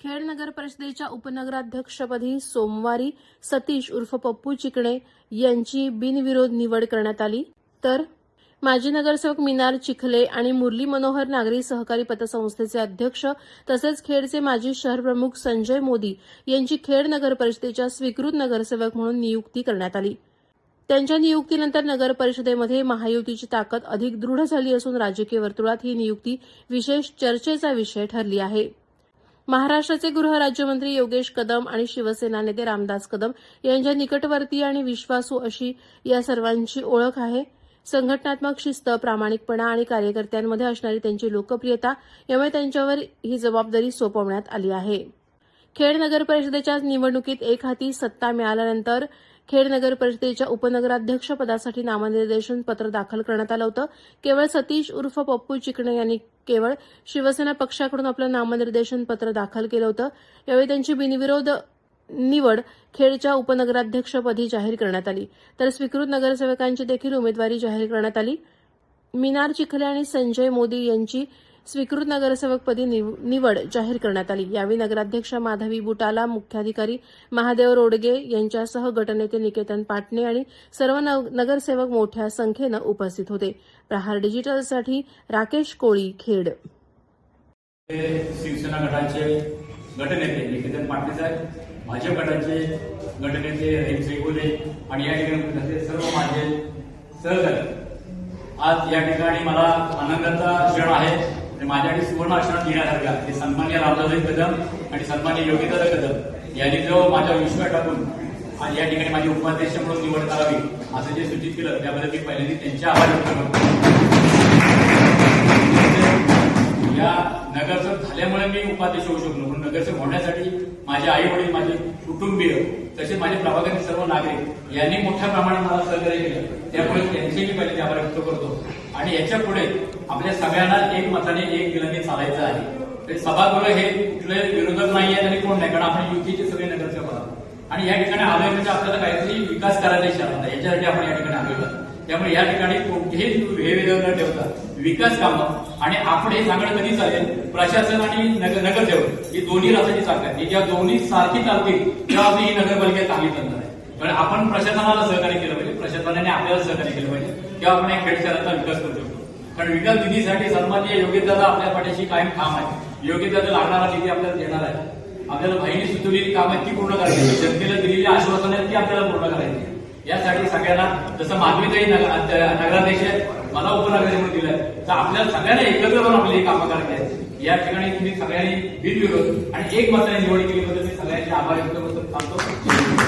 खेड नगर परिषदेच्या उपनगराध्यक्षपदी सोमवारी सतीश उर्फ पप्पू चिकणे यांची बिनविरोध निवड करण्यात आली. तर माजी नगरसेवक मिनार चिखले आणि मुरली मनोहर नागरी सहकारी पतसंस्थेचे अध्यक्ष तसेच खेडचे माजी शहरप्रमुख संजय मोदी यांची खेड नगर परिषदेच्या स्वीकृत नगरसेवक म्हणून नियुक्ती करण्यात आली. त्यांच्या नियुक्तीनंतर नगर परिषदेमध्ये महायुतीची ताकद अधिक दृढ झाली असून राजकीय वर्तुळात ही नियुक्ती विशेष चर्चेचा विषय ठरली आहे. महाराष्ट्राचे गृहराज्यमंत्री योगेश कदम आणि शिवसेना नेते रामदास कदम यांच्या निकटवर्तीय आणि विश्वासू अशी या सर्वांची ओळख आहे. संघटनात्मक शिस्त प्रामाणिकपणा आणि कार्यकर्त्यांमध्ये असणारी त्यांची लोकप्रियता यामुळे त्यांच्यावर ही जबाबदारी सोपवण्यात आली आहे. खेड नगर परिषदेच्या निवडणुकीत एक हाती सत्ता मिळाल्यानंतर खेड नगर परिषदेच्या उपनगराध्यक्ष पदासाठी नामनिर्देशन पत्र दाखल करण्यात आलं होतं. केवळ सतीश उर्फ पप्पू चिकणे यांनी केवळ शिवसेना पक्षाकडून आपलं नामनिर्देशन पत्र दाखल केलं होतं. यावेळी त्यांची बिनविरोध निवड खेडच्या उपनगराध्यक्षपदी जाहीर करण्यात आली. तर स्वीकृत नगरसेवकांची देखील उमेदवारी जाहीर करण्यात आली. मिनार चिखले आणि संजय मोदी यांची स्वीकृत नगरसेवकपदी निवड जाहीर करण्यात आली. यावेळी नगराध्यक्ष माधवी बुटाला मुख्याधिकारी महादेव रोडगे यांच्यासह गटनेते निकेतन पाटणे आणि सर्व नगरसेवक मोठ्या संख्येनं उपस्थित होते. प्रहार डिजिटलसाठी राकेश कोळी खेड. शिवसेना गटाचे गटनेते निकेतन पाटणे साहेब भाजप गटाचे गटनेते रहीम आणि या ठिकाणी सर्व माझे सहकारी. आज या ठिकाणी मला आनंदाचा क्षण आहे. आणि माझ्याकडे सुवर्ण आश्रम घेण्यासारखे ते सन्मान्य रामदासभाई कदम आणि सन्मान्य योगीदादा कदम. यांनी जो माझा विश्वास टाकून या ठिकाणी माझी उपाध्यक्ष म्हणून निवड करावी असं जे सूचित केलं त्याबद्दल मी पहिल्यांदा त्यांच्या आभार व्यक्त करतो या नगरसेवक झाल्यामुळे मी उपाध्यक्ष होऊ शकलो म्हणून नगरसेवक होण्यासाठी माझे आई वडील माझे कुटुंबीय तसेच माझे प्रभागातील सर्व नागरिक यांनी मोठ्या प्रमाणात मला सहकार्य केलं. त्यामुळे त्यांचे मी पहिले आभार व्यक्त करतो. आणि याच्यापुढे आपल्या सगळ्यांना एक मताने एक दिलाने चालायचं आहे. सभागृह हे कुठले विरोधक नाही आहेत आणि कोण नाही? कारण आपण युतीचे सगळे नगरसेवक आहोत. आणि या ठिकाणी आलोय म्हणजे आपल्याला काहीतरी विकास करायचा इशारा होता. याच्यासाठी आपण या ठिकाणी आलोय. त्यामुळे या ठिकाणी कोणतेही हे न ठेवता विकास कामं आणि आपण हे सांगणं कधी चालेल प्रशासन आणि नगर नगरसेवक ही दोन्ही राज्याची चालतात. की ज्या दोन्ही सारखी चालतील तेव्हा आपली ही नगरपालिका चांगली चालणार आहे पण आपण प्रशासनाला सहकार्य केलं पाहिजे. प्रशासनाने आपल्याला सहकार्य केलं पाहिजे. तेव्हा आपण या खेड शहराचा विकास करू शकतो. कारण विकास निधीसाठी सन्मान्य योग्यदादा आपल्या पाठीशी कायम ठाम आहे. योग्यदादा लागणारा निधी आपल्याला देणार आहे. आपल्याला बहिणी सुचवलेली कामं ती पूर्ण करायची जनतेला दिलेली आश्वासन आहेत ती आपल्याला पूर्ण करायची यासाठी सगळ्यांना जसं माधवीताई नगर- नगराध्यक्ष आहेत मला उपनगराध्यक्ष म्हणून तर आपल्याला सगळ्यांना एकत्र करून आपली कामं करायची आहेत. या ठिकाणी तुम्ही सगळ्यांनी बिनविरोध आणि एक मताने निवड केली बद्दल मी सगळ्यांचे आभार व्यक्त करतो.